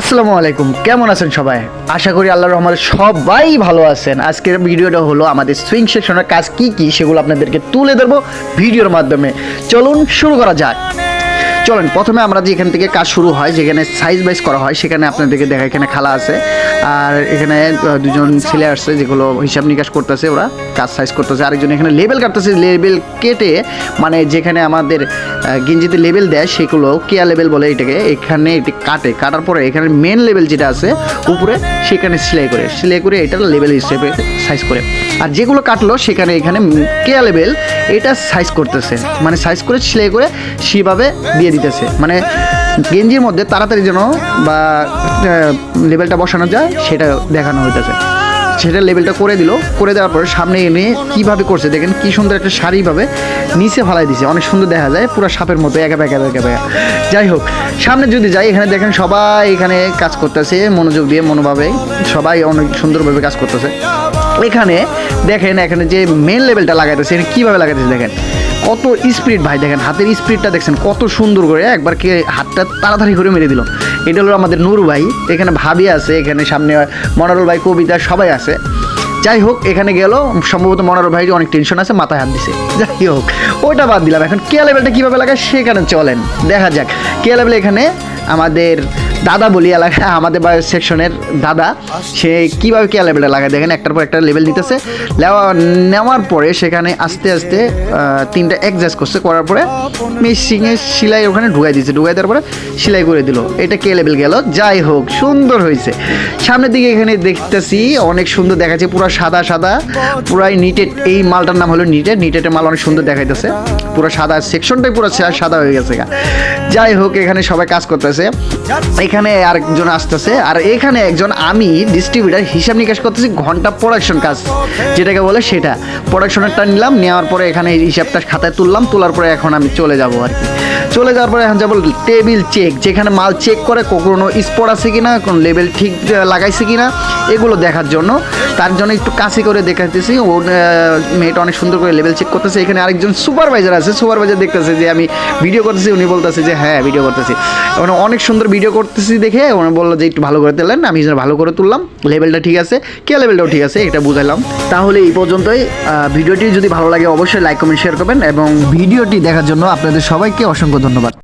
আসসালামু আলাইকুম। কেমন আছেন সবাই? আশা করি আল্লাহ রহমান সবাই ভালো আছেন। আজকের ভিডিওটা হলো আমাদের সুইং সেকশনের কাজ কি কি, সেগুলো আপনাদেরকে তুলে ধরবো ভিডিওর মাধ্যমে। চলুন শুরু করা যাক। চলেন, প্রথমে আমরা যেখান থেকে কাজ শুরু হয়, যেখানে সাইজ বাইজ করা হয়, সেখানে আপনাদেরকে দেখা, এখানে খালা আছে। আর এখানে দুজন ছেলে আসছে, যেগুলো হিসাব নিকাশ করতেছে, ওরা কাজ সাইজ করতেছে। আরেকজন এখানে লেবেল কাটতেছে লেবেল কেটে মানে যেখানে আমাদের গেঞ্জিতে লেবেল দেয়, সেগুলো কেয়া লেবেল বলে এটাকে। এখানে এটি কাটে। কাটার পরে এখানে মেন লেবেল যেটা আছে, উপরে, সেখানে সেলাই করে। সেলাই করে এটা লেবেল হিসেবে সাইজ করে। আর যেগুলো কাটলো, সেখানে এখানে কেয়া লেবেল এটা সাইজ করতেছে। মানে সাইজ করে, সেলাই করে, সেভাবে দিয়ে দিতেছে। মানে গেঞ্জির মধ্যে তাড়াতাড়ি যেন বা লেভেলটা বসানো যায়, সেটা দেখানো হইতেছে। সেটা লেভেলটা করে দিল। করে দেওয়ার পরে সামনে এনে কীভাবে করছে দেখেন, কি সুন্দর একটা শাড়িভাবে নিচে ফালাই দিছে। অনেক সুন্দর দেখা যায়, পুরো সাপের মতো, একা একা একা একা যাই হোক, সামনে যদি যাই, এখানে দেখেন সবাই এখানে কাজ করতেছে, মনোযোগ দিয়ে, মনোভাবে। সবাই অনেক সুন্দরভাবে কাজ করতেছে। এখানে দেখেন, এখানে যে মেন লেভেলটা লাগাইতেছে, এখানে কীভাবে লাগাইতেছে দেখেন। কত স্পিড ভাই, দেখেন, হাতের স্পিডটা দেখছেন, কত সুন্দর করে একবার কে হাতটা তাড়াতাড়ি করে মেরে দিল। এটা হলো আমাদের নুরু ভাই, এখানে ভাবি আছে, এখানে সামনে মনোরল ভাই, কবিতা, সবাই আছে। যাই হোক, এখানে গেল, সম্ভবত মনোরল ভাই অনেক টেনশন আছে, মাথায় হাত দিছে। যাই হোক ওটা বাদ দিলাম। এখন কে লেভেলটা কীভাবে লাগায়, সেখানে চলেন। দেখা যাক, কে লেভেল এখানে আমাদের দাদা বলি, এলাকা আমাদের সেকশনের দাদা, সে কীভাবে কে লেভেলটা লাগায় দেখেন, একটার পর একটা লেভেল নিতেছে নেওয়া নেওয়ার পরে সেখানে আস্তে আস্তে তিনটা অ্যাডজাস্ট করছে, করার পরে মেশিনে সেলাই ওখানে ঢুকাই দিয়েছে। ঢুকাই দেওয়ার পরে সেলাই করে দিল। এটা কে লেভেল গেল? যাই হোক, সুন্দর হয়েছে। সামনের দিকে এখানে দেখতেছি, অনেক সুন্দর দেখাচ্ছে, পুরো সাদা সাদা, পুরাই নিটেড এই মালটার নাম হলো নিটেড নিটেডের মাল অনেক সুন্দর দেখাইতেছে। পুরো সাদা সেকশনটাই পুরো সাদা হয়ে গেছে যাই হোক, এখানে সবাই কাজ করতেছে। এখানে আরেকজন আসতেছে, আর এখানে একজন আমি ডিস্ট্রিবিউটার হিসাব নিকাশ করতেছি, ঘণ্টা প্রোডাকশন কাজ যেটাকে বলে সেটা। প্রোডাকশনেরটা নিলাম, নেওয়ার পরে এখানে হিসাবটা খাতায় তুললাম, তোলার পরে এখন আমি চলে যাব আর কি। চলে যাওয়ার পরে এখন যাব টেবিল চেক যেখানে মাল চেক করে কোনো স্পট আছে কিনা, কোন লেভেল ঠিক লাগাইছে লাগাইছে কিনা। এগুলো দেখার জন্য। তার জন্য একটু কাছে করে দেখাতেছি ও মেয়েটা অনেক সুন্দর করে লেভেল চেক করতেছে। এখানে আরেকজন সুপারভাইজার আছে। সুপারভাইজার দেখতেছে যে আমি ভিডিও করতেছি। উনি বলতেছে যে হ্যাঁ ভিডিও করতেছি। মানে অনেক সুন্দর ভিডিও করতেছি দেখে উনি বলল যে, একটু ভালো করে তুললেন আমি ভালো করে তুললাম। লেভেলটা ঠিক আছে। কে লেভেলটাও ঠিক আছে? এটা বুঝাইলাম। তাহলে এই পর্যন্তই। ভিডিওটি যদি ভালো লাগে, অবশ্যই লাইক কমেন্ট শেয়ার করবেন এবং ভিডিওটি দেখার জন্য আপনাদের সবাইকে অসংখ্য ধন্যবাদ।